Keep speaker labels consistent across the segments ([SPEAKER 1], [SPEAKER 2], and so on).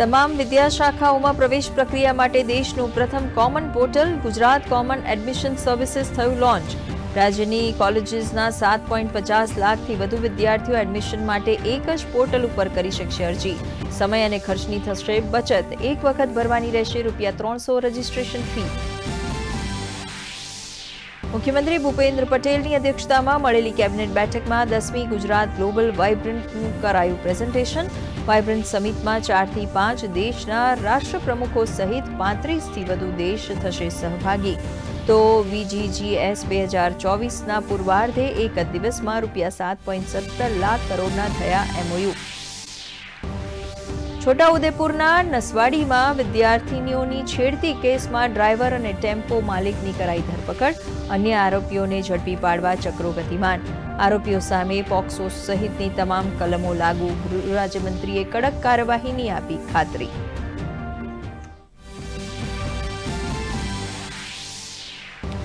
[SPEAKER 1] તમામ વિદ્યા શાખાઓમાં પ્રવેશ પ્રક્રિયા માટે દેશનું પ્રથમ common portal, Gujarat common admission services થયું લોન્ચ. રાજ્યની કોલેજીસના સાત પોઈન્ટ પચાસ લાખથી વધુ વિદ્યાર્થીઓ એડમિશન માટે એક જ પોર્ટલ ઉપર કરી શકશે અરજી. સમય અને ખર્ચની થશે બચત. એક વખત ભરવાની રહેશે રૂપિયા ત્રણસો રજીસ્ટ્રેશન ફી. મુખ્યમંત્રી ભૂપેન્દ્ર પટેલની અધ્યક્ષતામાં મળેલી કેબિનેટ બેઠકમાં દસમી ગુજરાત ગ્લોબલ વાઇબ્રન્ટનું કરાયું પ્રેઝન્ટેશન. વાઇબ્રન્ટ સમિટમાં ચારથી પાંચ દેશના રાષ્ટ્રપ્રમુખો સહિત પાંત્રીસથી વધુ દેશ થશે સહભાગી. તો વીજીજીએસ બે હજાર ચોવીસના પૂર્વાર્ધે એક દિવસમાં રૂપિયા સાત પોઈન્ટ સત્તર લાખ કરોડના થયા એમઓયુ. છોટાઉદેપુરના નસવાડીમાં વિદ્યાર્થીનીઓની છેડતી કેસમાં ડ્રાઈવર અને ટેમ્પો માલિકની કરાઈ ધરપકડ. અન્ય આરોપીઓને ઝડપી પાડવા ચક્રો ગતિમાન. આરોપીઓ સામે પોક્સો સહિતની તમામ કલમો લાગુ. ગૃહ રાજ્યમંત્રીએ કડક કાર્યવાહીની આપી ખાતરી.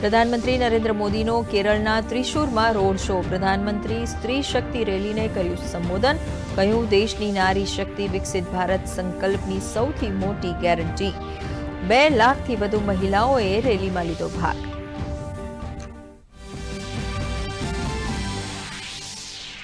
[SPEAKER 1] પ્રધાનમંત્રી નરેન્દ્ર મોદીનો કેરળના ત્રિશુરમાં રોડ શો. પ્રધાનમંત્રી સ્ત્રી શક્તિ રેલીને કર્યું સંબોધન. કહ્યું, દેશની નારી શક્તિ વિકસિત ભારત સંકલ્પની સૌથી મોટી ગેરંટી. બે લાખથી વધુ મહિલાઓએ રેલીમાં લીધો ભાગ.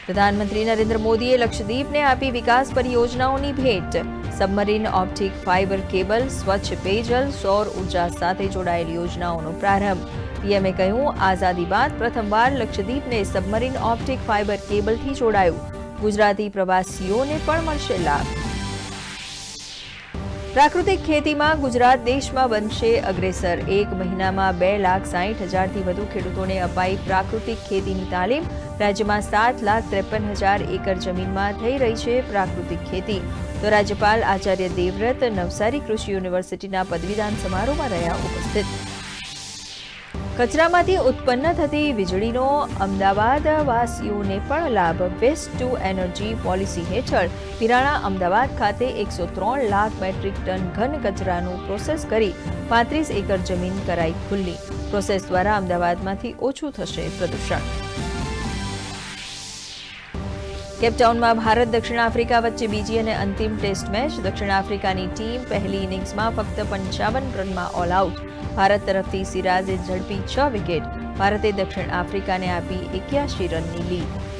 [SPEAKER 1] પ્રધાનમંત્રી નરેન્દ્ર મોદીએ લક્ષદ્વીપને આપી વિકાસ પરિયોજનાઓની ભેટ. સબમરીન ઓપ્ટિક ફાઇબર કેબલ, સ્વચ્છ પેયજલ, સૌર ઊર્જા સાથે જોડાયેલ યોજનાઓનો પ્રારંભ. પીએમએ કહ્યું, આઝાદી બાદ પ્રથમવાર લક્ષદ્વીપને સબમરીન ઓપ્ટિક ફાઇબર કેબલથી જોડાયું. ગુજરાતી પ્રવાસીઓને પણ મળશે લાભ. પ્રાકૃતિક ખેતીમાં ગુજરાત દેશમાં બનશે અગ્રેસર. એક મહિનામાં બે લાખ સાહીઠ હજારથી વધુ ખેડૂતોને અપાઈ પ્રાકૃતિક ખેતીની તાલીમ. રાજ્યમાં સાત લાખ ત્રેપન હજાર એકર જમીનમાં થઈ રહી છે પ્રાકૃતિક ખેતી. તો રાજ્યપાલ આચાર્ય દેવવ્રત નવસારી કૃષિ યુનિવર્સિટીના પદવીદાન સમારોહમાં રહ્યા ઉપસ્થિત. કચરામાંથી ઉત્પન્ન થતી વીજળીનો અમદાવાદ વાસીઓને પણ લાભ. વેસ્ટ ટુ એનર્જી પોલિસી હેઠળ પિરાણા અમદાવાદ ખાતે એકસો ત્રણ લાખ મેટ્રિક ટન ઘન કચરાનું પ્રોસેસ કરી પાંત્રીસ એકર જમીન કરાઈ ખુલ્લી. પ્રોસેસ દ્વારા અમદાવાદમાંથી ઓછું થશે પ્રદૂષણ. કેપટાઉનમાં ભારત દક્ષિણ આફ્રિકા વચ્ચે બીજી અને અંતિમ ટેસ્ટ મેચ. દક્ષિણ આફ્રિકાની ટીમ પહેલી ઇનિંગ્સમાં ફક્ત પંચાવન રનમાં ઓલ આઉટ ભારત તરફથી સિરાજે ઝડપી છ વિકેટ. ભારતે દક્ષિણ આફ્રિકાને આપી એક્યાસી રનની લીડ